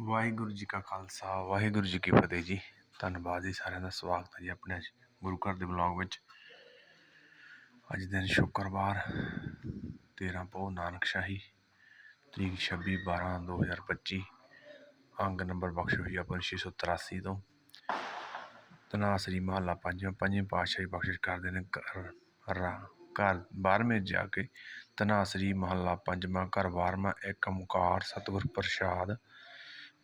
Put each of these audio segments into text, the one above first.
ਵਾਹਿਗੁਰੂ ਜੀ ਕਾ ਖਾਲਸਾ, ਵਾਹਿਗੁਰੂ ਜੀ ਕੀ ਫਤਿਹ ਜੀ। ਧੰਨਵਾਦ ਜੀ ਸਾਰਿਆਂ ਦਾ ਸਵਾਗਤ ਹੈ ਜੀ ਆਪਣੇ ਗੁਰੂ ਘਰ ਦੇ ਬਲੌਗ ਵਿੱਚ। ਅੱਜ ਦਿਨ ਸ਼ੁੱਕਰਵਾਰ 13 ਪੋ ਨਾਨਕ ਸ਼ਾਹੀ, ਤਰੀਕ 26 12 2025 ਅੰਗ ਨੰਬਰ ਬਖਸ਼ ਹੋਈ ਆਪਨ 683 ਤੋਂ। ਤਨਾਸਰੀ ਮਹੱਲਾ ਪੰਜਵਾਂ, ਪੰਜਵੇਂ ਪਾਤਸ਼ਾਹੀ ਬਖਸ਼ਿਸ਼ ਕਰਦੇ ਨੇ ਘਰ, ਰਾ- ਘਰ ਬਾਰਵੇਂ ਜਾ ਕੇ ਤਨਾਸਰੀ ਮਹੱਲਾ ਪੰਜਵਾਂ, ਘਰ ਬਾਰਵਾਂ, ਇੱਕ ਓੰਕਾਰ ਸਤਿਗੁਰ ਪ੍ਰਸਾਦ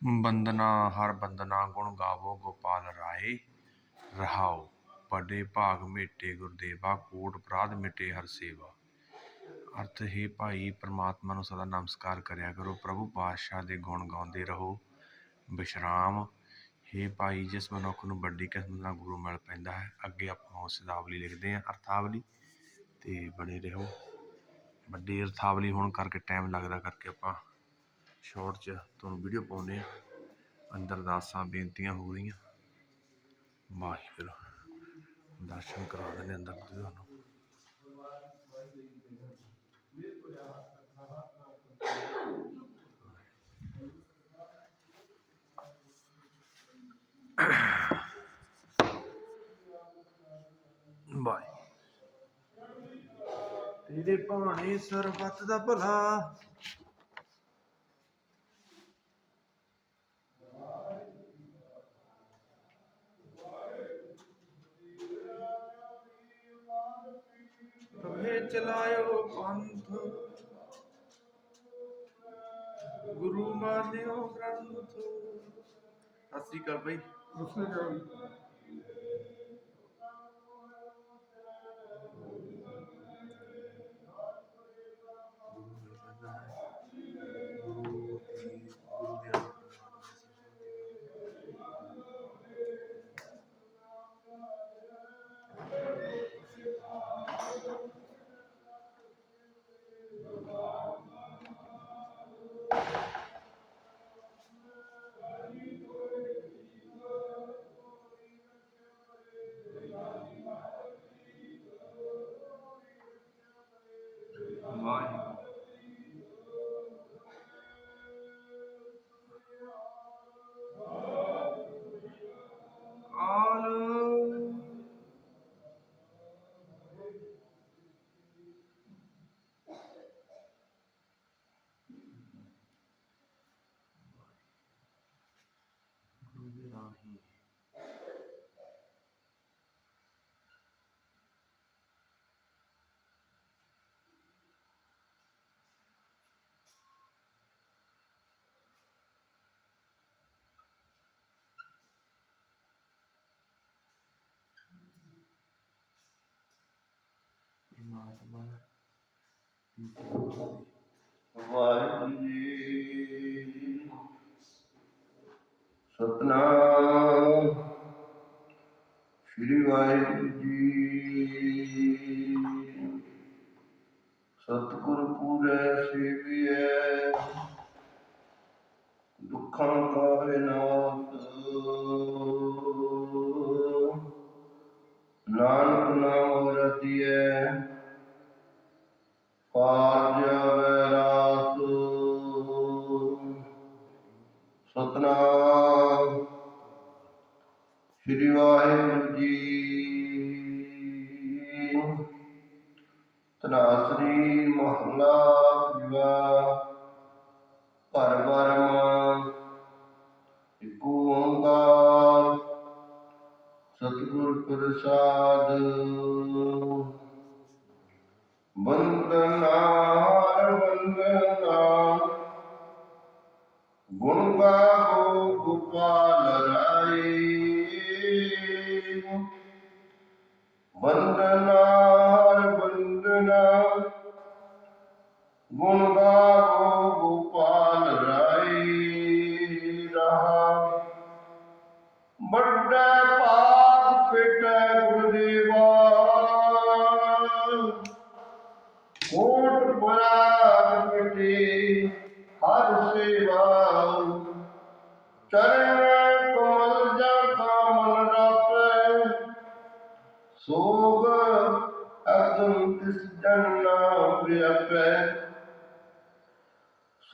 ਬੰਦਨਾ, ਹਰ ਬੰਦਨਾ ਗੁਣ ਗਾਵੋ ਗੋਪਾਲ ਰਾਏ। ਰਹਾਓ, ਵੱਡੇ ਭਾਗ ਮੇਟੇ ਗੁਰਦੇਵਾ, ਕੋਟ ਅਪਰਾਧ ਮਿਟੇ ਹਰ ਸੇਵਾ। ਅਰਥ ਹੀ ਭਾਈ, ਪ੍ਰਮਾਤਮਾ ਨੂੰ ਸਦਾ ਨਮਸਕਾਰ ਕਰਿਆ ਕਰੋ, ਪ੍ਰਭੂ ਪਾਤਸ਼ਾਹ ਦੇ ਗੁਣ ਗਾਉਂਦੇ ਰਹੋ। ਵਿਸ਼ਰਾਮ ਹੇ ਭਾਈ, ਜਿਸ ਮਨੁੱਖ ਨੂੰ ਵੱਡੀ ਕਿਸਮਤ ਨਾਲ ਗੁਰੂ ਮਿਲ ਪੈਂਦਾ ਹੈ, ਅੱਗੇ ਆਪਾਂ ਉਸ ਸ਼ਬਦਾਵਲੀ ਲਿਖਦੇ ਹਾਂ, ਅਰਥਾਵਲੀ, ਤੇ ਬਣੇ ਰਹੋ। ਵੱਡੀ ਅਰਥਾਵਲੀ ਹੋਣ ਕਰਕੇ ਟਾਈਮ ਲੱਗਦਾ ਕਰਕੇ ਆਪਾਂ ਸ਼ਾਰਟ 'ਚ ਤੁਹਾਨੂੰ ਵੀਡੀਓ ਪਾਉਂਦੇ ਆ ਅੰਦਰ ਅਰਦਾਸਾਂ ਬੇਨਤੀਆਂ ਹੋ ਰਹੀਆਂ। ਵਾਹਿਗੁਰੂ ਦਰਸ਼ਨ ਕਰਾ ਦਿੰਦੇ ਅੰਦਰ ਦੇ ਤੁਹਾਨੂੰ ਬਾਈ ਤੇਰੇ ਭਾਣੇ ਸਰਬੱਤ ਦਾ ਭਲਾ ਪ੍ਰਭੇ ਚਲਾਇਓ ਪੰਥ। ਗੁਰੂ ਮਾਨਿਓ ਗ੍ਰੰਥ। ਸਤਿ ਸ੍ਰੀ ਅਕਾਲ ਭਾਈ ਗੁਰੂ ਵਾਹਿਗੁਰੂ ਜੀ ਸਤਨਾਮ ਸ੍ਰੀ ਵਾਹਿਗੁਰੂ ਜੀ ਸਤਿਗੁਰ ਪੂਰੇ ਸੇਵੀਐ ਦੁੱਖਾਂ ਕਾ ਸ੍ਰੀ ਵਾਹਿਗੁਰੂ ਜੀ। ਤਨਾਸਰੀ ਮਹਲਾ ਜਵਾ ਘਰ ਵਰਮ ਓੰਕਾਰ ਸਤਿਗੁਰ ਪ੍ਰਸਾਦ। ਵੰਦਨਾ ਵੰਦਨਾ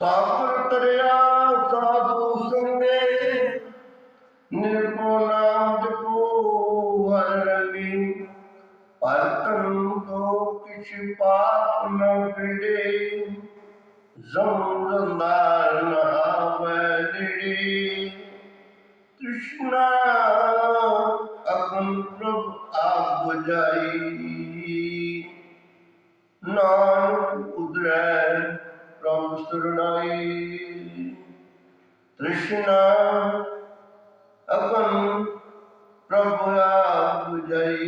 ਸਾਗਰ ਤਰਿਆ ਸਾਧੂ ਸੰਗੇ ਨਿਰਭਉ ਨਾਮ ਜਪੋ ਹਰ ਰੰਗੀ। ਪਰਤਨ ਤੋ ਕਿਛ ਪਾਪ ਨ ਵਿੜੇ ਜ਼ਮੁਰ ਨਾਰ ਨਹਾਵੇ ਜਿਹੜੀ ਕ੍ਰਿਸ਼ਨਾ ਅਪਨ ਪ੍ਰਭ ਆਪ ਬੁਝਾਈ ਨਾਨਕ ਉਦਰੈ প্রাণ সুরড়াই তৃষ্ণা আপন প্রভুরা বুঝাই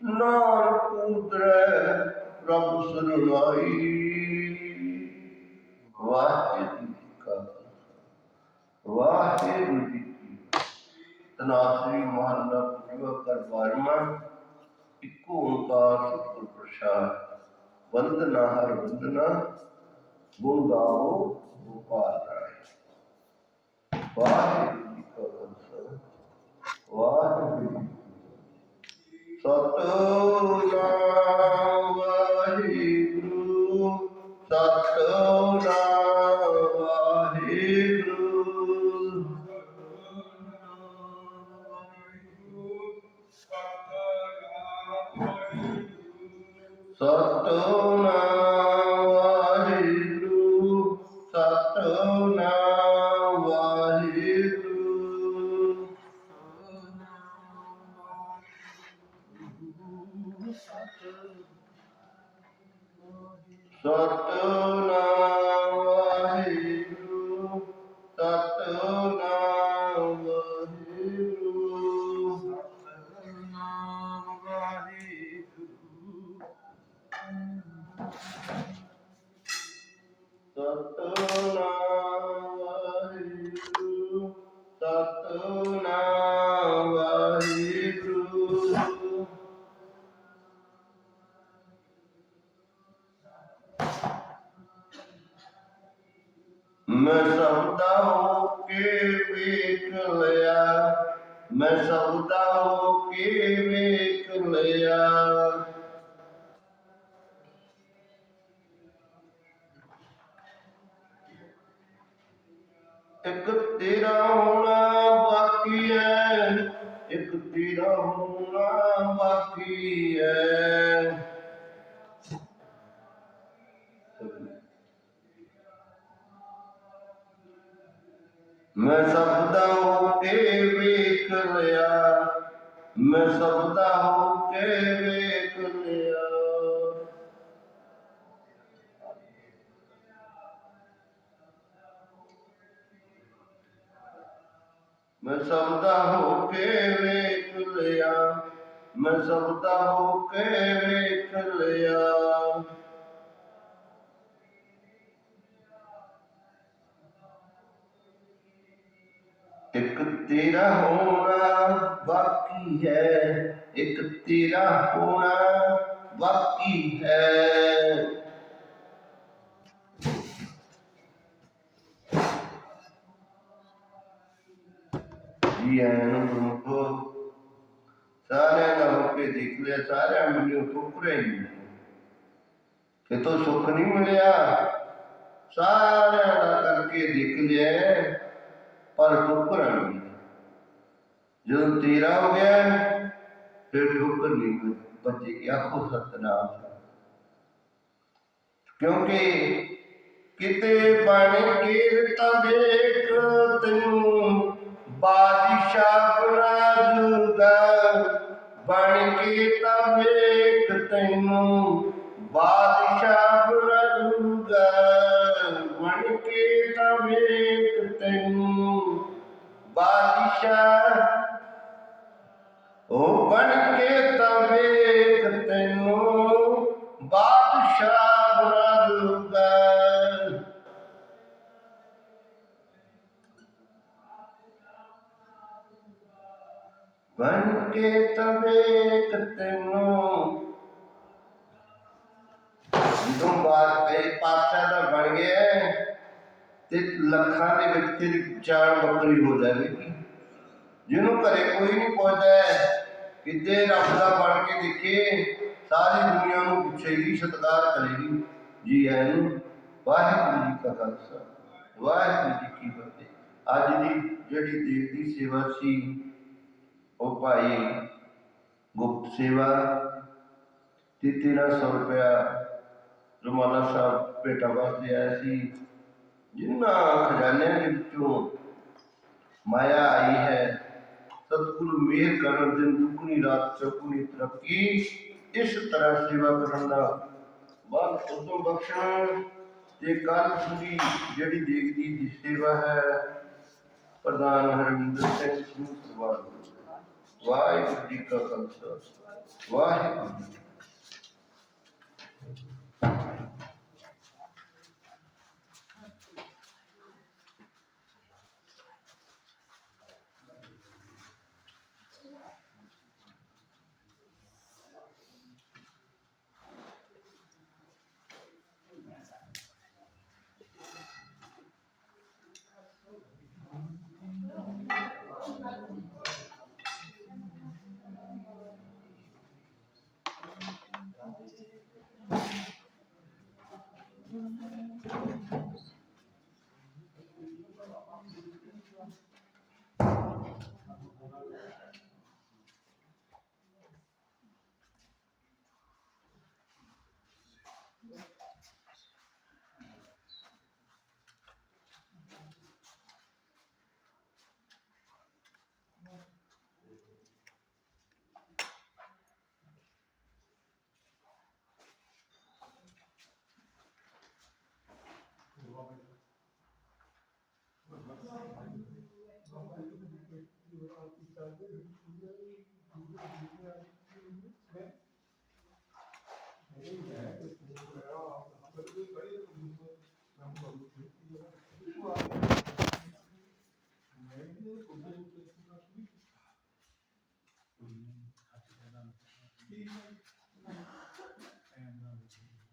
নর পুত্র প্রভু ਵੰਦਨਾ ਹਰ ਵੰਦਨਾ ਗੁਣ ਗਾਵੋ ਗੋਪਾਲ ਰਾਏ। ਵਾਹਿਗੁਰੂ ਜੀ ਕਾ ਖਾਲਸਾ ਵਾਹਿਗੁਰੂ ਜੀ ਮੈਂ ਸਬਦਾ ਹੋ ਕੇ ਵੇਖ ਲਿਆ। ਮੈਂ ਸਬਦਾ ਹੋ ਕੇ ਵੇਖ ਲਿਆ। ਇੱਕ ਤੇਰਾ ਹੋਣਾ ਬਾਕੀ ਹੈ ਇੱਕ ਤੇਰਾ ਹੋਣਾ ਮੈਂ ਸਭ ਦਾ ਹੋ ਕੇ ਵੇਖ ਲਿਆ। ਮੈਂ ਸਭ ਦਾ ਹੋ ਕੇ ਵੇਖ ਲਿਆ। ਮੈਂ ਸਭ ਦਾ ਹੋ ਕੇ ਵੇਖ ਲਿਆ। ਮੈਂ ਸਭ ਦਾ ਹੋ ਕੇ ਵੇਖ ਲਿਆ। ਤੇਰਾ ਹੋਣਾ ਬਾਕੀ ਹੈ, ਇੱਕ ਤੇਰਾ ਹੋਣਾ ਬਾਕੀ ਹੈ। ਜੀ ਆਇਆਂ ਨੂੰ ਸਾਰਿਆਂ ਦਾ ਹੋ ਕੇ ਦੇਖ ਲਿਆ, ਸਾਰਿਆਂ ਮੈਨੂੰ ਠੁਕਰੇ ਹੀ ਨੇ। ਕਿਤੋਂ ਸੁੱਖ ਨਹੀਂ ਮਿਲਿਆ? ਸਾਰਿਆਂ ਦਾ ਕਰਕੇ ਦੇਖ ਲਿਆ, ਪਰ ਠੋਕਰ ਨਹੀਂ। ਜਦੋਂ ਤੇਰਾ ਹੋ ਗਿਆ, ਫਿਰ ਠੋਕਰ ਨਹੀਂ ਬੱਚੇ ਆਖੋ ਸਤਨਾਮ। ਕਿਉਂਕਿ ਕਿਤੇ ਬਣ ਕੇ ਤਾਂ ਦੇਖ, ਤੈਨੂੰ ਬਾਦਸ਼ਾਹ ਬਣਾ ਦੂਗਾ ਬਣ ਕੇ ਤਾਂ ਵੇਖ ਤੈਨੂੰ ਬਾਦਸ਼ਾਹ ਬਣਾ ਬਣ ਕੇ ਵੇਖ ਤੈਨੂੰ ਬਾਦਸ਼ਾਹ بن کے تبیت تینوں بادشاہ بن کے تبیت تینوں تم بات تیری پادشاہ دا بن گیا تے لکھاں دے وچ تیری چار بکری ہو جائے گی ਜਿਹਨੂੰ ਘਰੇ ਕੋਈ ਨਹੀਂ ਪਹੁੰਚਦਾ ਕਿਤੇ ਰੱਬ ਦਾ ਬਣ ਕੇ ਦੇਖੇ, ਸਾਰੀ ਦੁਨੀਆ ਨੂੰ ਪੁੱਛੇਗੀ ਸਤਿਕਾਰ ਕਰੇਗੀ। ਜੀ ਆਇਆਂ ਨੂੰ ਵਾਹਿਗੁਰੂ ਜੀ ਕਾ ਖਾਲਸਾ, ਵਾਹਿਗੁਰੂ ਜੀ ਕੀ ਫਤਿਹ। ਅੱਜ ਦੀ ਜਿਹੜੀ ਦੇਵ ਦੀ ਸੇਵਾ ਸੀ, ਉਹ ਭਾਈ ਗੁਪਤ ਸੇਵਾ ਤੇ 1300 ਰੁਪਇਆ ਰੁਮਾਲਾ ਸਾਹਿਬ ਭੇਟਾ ਵਾਸਤੇ ਆਇਆ ਸੀ। ਜਿਨ੍ਹਾਂ ਖਜ਼ਾਨਿਆਂ ਦੇ ਵਿੱਚੋਂ ਮਾਇਆ ਆਈ ਹੈ ਸਤਿਗੁਰੂ ਮਿਹਰ ਕਰਨ ਦਿਨ ਦੁੱਗਣੀ ਰਾਤ ਚੌਗੁਣੀ ਤਰੱਕੀ, ਇਸ ਤਰ੍ਹਾਂ ਸੇਵਾ ਕਰਨ ਦਾ ਬਾਅਦ ਉਦੋਂ ਬਖਸ਼ਣ ਤੇ ਕੱਲ ਪੂਰੀ ਜਿਹੜੀ ਦੇਖਦੀ ਦੀ ਸੇਵਾ ਹੈ, ਪ੍ਰਧਾਨ ਹਰਮਿੰਦਰ ਸਿੰਘ ਸਿੰਘ ਵਾਹਿਗੁਰੂ ਜੀ ਕਾ Khalsa, Waheguru mantıklarda hükümler, dünya, dünya